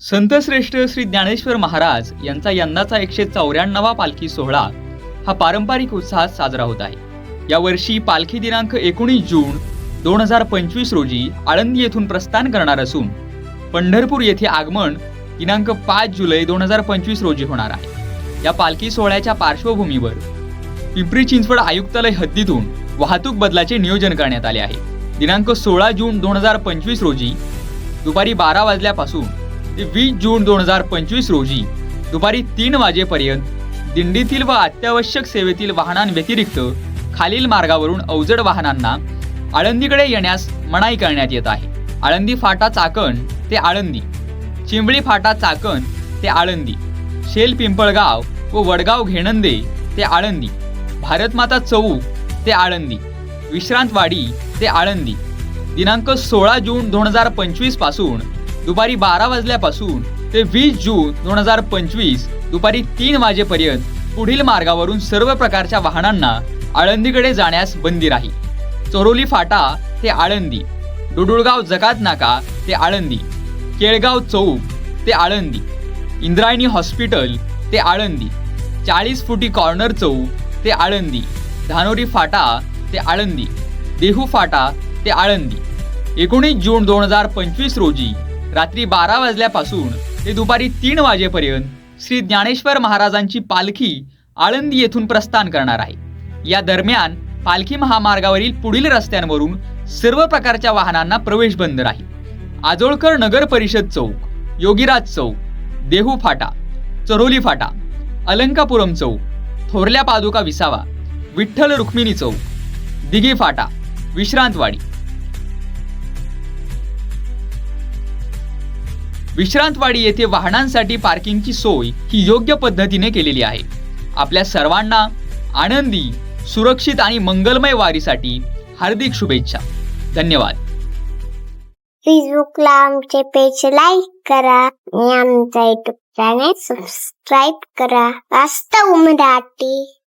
संतश्रेष्ठ श्री ज्ञानेश्वर महाराज यांचा यंदाचा एकशे चौऱ्याण्णवा पालखी सोहळा हा पारंपरिक उत्साहात साजरा होत आहे. यावर्षी पालखी दिनांक एकोणीस जून दोन हजार पंचवीस रोजी आळंदी येथून प्रस्थान करणार असून पंढरपूर येथे आगमन दिनांक पाच जुलै दोन हजार पंचवीस रोजी होणार आहे. या पालखी सोहळ्याच्या पार्श्वभूमीवर पिंपरी चिंचवड आयुक्तालय हद्दीतून वाहतूक बदलाचे नियोजन करण्यात आले आहे. दिनांक सोळा जून दोन हजार पंचवीस रोजी दुपारी बारा वाजल्यापासून वीस जून दोन हजार पंचवीस रोजी दुपारी तीन वाजेपर्यंत दिंडीतील व अत्यावश्यक सेवेतील वाहनांव्यतिरिक्त खालील मार्गावरून अवजड वाहनांना आळंदीकडे येण्यास मनाई करण्यात येत आहे. आळंदी फाटा चाकण ते आळंदी चिंबळी फाटा चाकण ते आळंदी शेल पिंपळगाव व वडगाव घेणंदे ते आळंदी भारतमाता चौक ते आळंदी विश्रांतवाडी ते आळंदी. दिनांक सोळा जून दोन हजार पंचवीसपासून दुपारी बारा वाजल्यापासून ते वीस जून दोन हजार पंचवीस दुपारी तीन वाजेपर्यंत पुढील मार्गावरून सर्व प्रकारच्या वाहनांना आळंदीकडे जाण्यास बंदी राहील. चोरोली फाटा ते आळंदी डुडुळगाव जकात नाका ते आळंदी केळगाव चौक ते आळंदी इंद्रायणी हॉस्पिटल ते आळंदी चाळीस फुटी कॉर्नर चौक ते आळंदी धानोरी फाटा ते आळंदी देहू फाटा ते आळंदी. एकोणीस जून दोन हजार पंचवीस रोजी रात्री बारा वाजल्यापासून ते दुपारी तीन वाजेपर्यंत श्री ज्ञानेश्वर महाराजांची पालखी आळंदी येथून प्रस्थान करणार आहे. या दरम्यान पालखी महामार्गावरील पुढील रस्त्यांवरून सर्व प्रकारच्या वाहनांना प्रवेश बंद राहील. आजोळकर नगर परिषद चौक योगीराज चौक देहू फाटा चरोली फाटा अलंकापुरम चौक थोरल्या पादुका विसावा विठ्ठल रुक्मिणी चौक दिघी फाटा विश्रांतवाडी विश्रांतवाडी येथे वाहनांसाठी पार्किंगची सोय ही योग्य पद्धतीने केलेली आहे. आपल्या सर्वांना आनंदी सुरक्षित आणि मंगलमय वारीसाठी हार्दिक शुभेच्छा. धन्यवाद. फेसबुकला आमचे पेज लाईक करा आणि आमचा युट्यूब चॅनेल सबस्क्राईब करा. वास्तव मराठी.